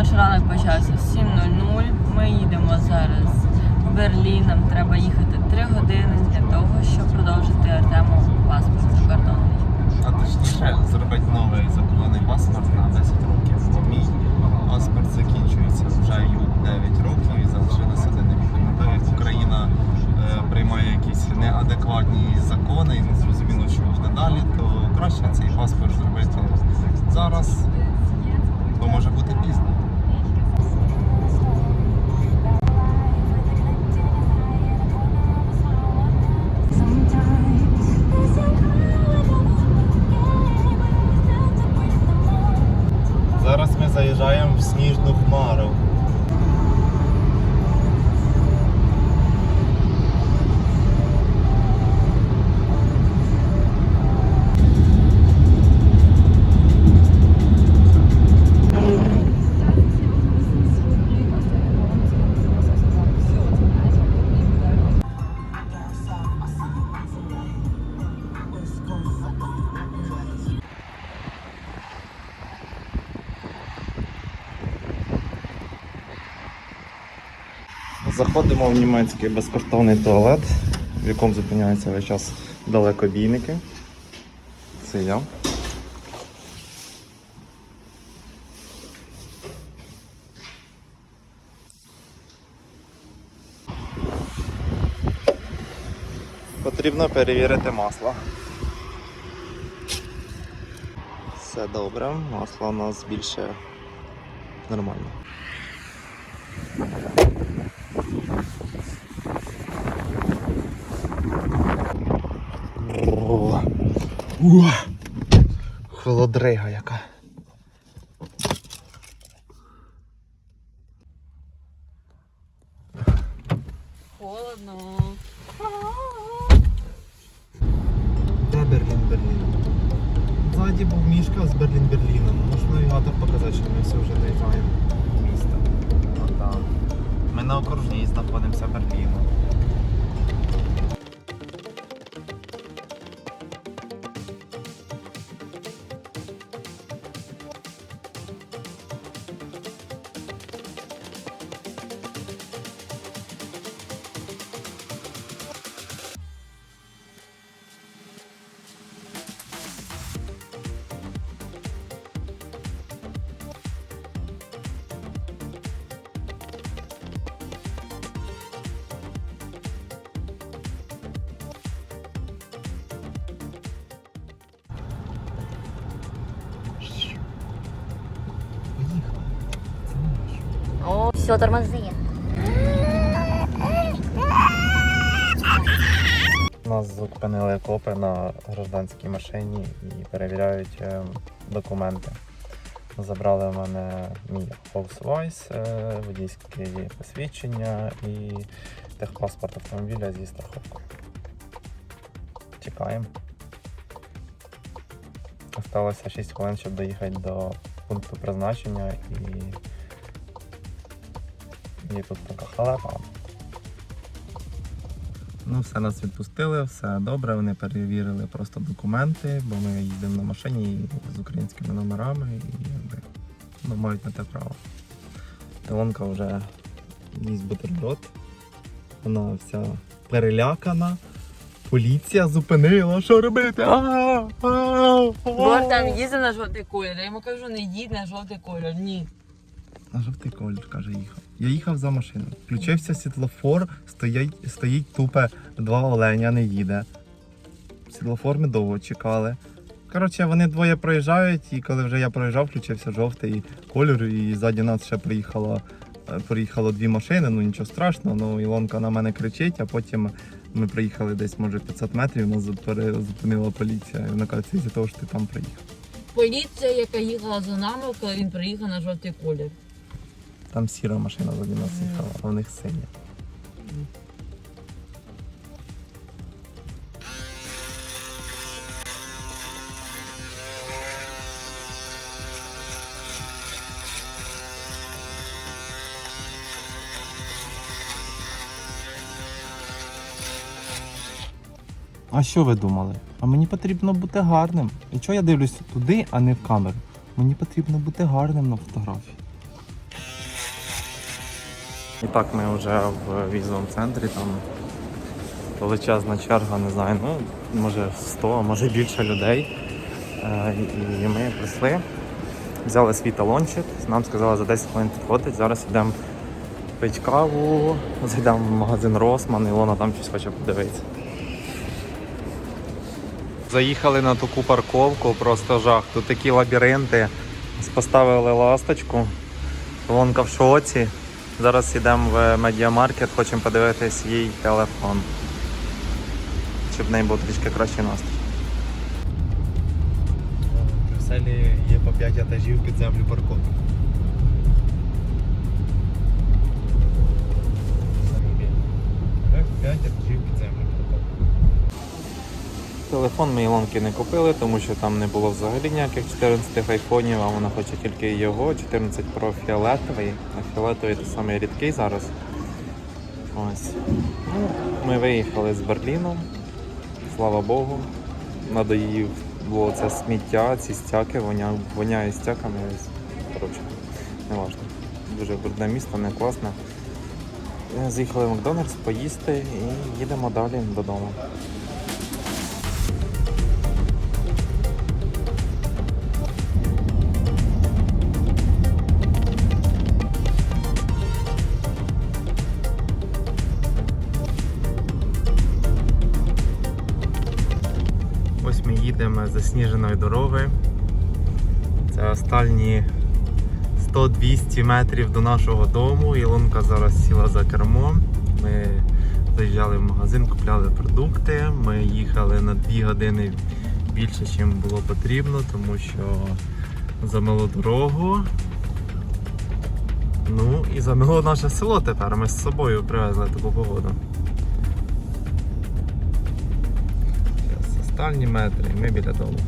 наш ранок почався 7.00. Ми їдемо зараз в Берлін. Нам треба їхати 3 години для того, щоб продовжити Артему паспорт закордонний. А точніше зробити новий закордонний паспорт на 10 років. Бо мій паспорт закінчується вже ю 9 років і залишилося один рік. Україна е, приймає якісь неадекватні закони і не зрозуміло, що буде далі, то краще цей паспорт зробити зараз, бо може бути пізно. Заїжджаємо в сніжну хмару. Заходимо в німецький безкоштовний туалет, в якому зупиняються весь час далекобійники. Це я. Потрібно перевірити масло. Все добре, масло у нас більше нормально. Холодрига яка. Холодно. Де Берлін Берлін? Ззаді був мішка з Берлін Берліном. Може навігатор показати, що ми все вже доїжджаємо Ми на окружній знаходимося Берліну. Все, тормози. Нас зупинили копи на гражданській машині і перевіряють е, документи. Забрали в мене мій Ausweis, е, водійське посвідчення і техпаспорт автомобіля зі страховкою. Чекаємо. Осталося 6 хвилин, щоб доїхати до пункту призначення і, і тут така халепа. Ну, все нас відпустили, все добре. Вони перевірили просто документи, бо ми їздимо на машині з українськими номерами і якби, ну, мають на те право. Илонка вже їсть бутерброд. Вона вся перелякана. Поліція зупинила, що робити? А-а-а! Бо Артем їздить на жовтий колір. Я йому кажу, не їдь на жовтий колір. Ні. На жовтий колір, каже, їхав. Я їхав за машиною. Включився світлофор, стоїть, стоїть тупе два оленя, не їде. Світлофор ми довго чекали. Коротше, вони двоє проїжджають, і коли вже я проїжджав, включився жовтий кольор, і ззаді нас ще приїхало, е, приїхало дві машини, ну нічого страшного, ну Ілонка на мене кричить, а потім ми приїхали десь, може, 500 метрів, нас зупинила поліція. Вона каже, це із-за того, що ти там приїхав. Поліція, яка їхала за нами, коли він приїхав на жовтий колір. Там сіра машина ззаді нас їхала, а у них синя. А що ви думали? А мені потрібно бути гарним. І чого я дивлюсь туди, а не в камеру? Мені потрібно бути гарним на фотографії. І так ми вже в візовому центрі, там величезна черга, не знаю, ну може 100, а може більше людей. Е, І ми прийшли, взяли свій талончик, нам сказали за 10 хвилин підходить, зараз йдемо пити каву, зайдемо в магазин Росман, Ілона там щось хоче подивитися. Заїхали на таку парковку, просто жах. Тут такі лабіринти. Поставили ласточку. Лонка в шоці. Зараз йдемо в медіамаркет, хочемо подивитись їй телефон. Щоб в неї був трішки кращий настрій. В Брюсселі є по 5 етажів під землю парковки. П'ять етажів під землю. Телефон ми Ілонки не купили, тому що там не було взагалі ніяких 14 айфонів, а вона хоче тільки його, 14 Pro фіолетовий, а фіолетовий це самий рідкий зараз. Ось. Ну, ми виїхали з Берліну, слава Богу. Надоїв було це сміття, ці стяки, воня, воняє стяками. Коротше, не важливо. Дуже брудне місто, не класне. Е, З'їхали в Макдональдс поїсти і їдемо далі додому. Ось ми їдемо з засніженої дороги. Це останні 100-200 метрів до нашого дому. Ілонка зараз сіла за кермо. Ми заїжджали в магазин, купляли продукти. Ми їхали на 2 години більше, ніж було потрібно, тому що замило дорогу. Ну і замило наше село тепер. Ми з собою привезли таку погоду. Останні метри, ми біля дому.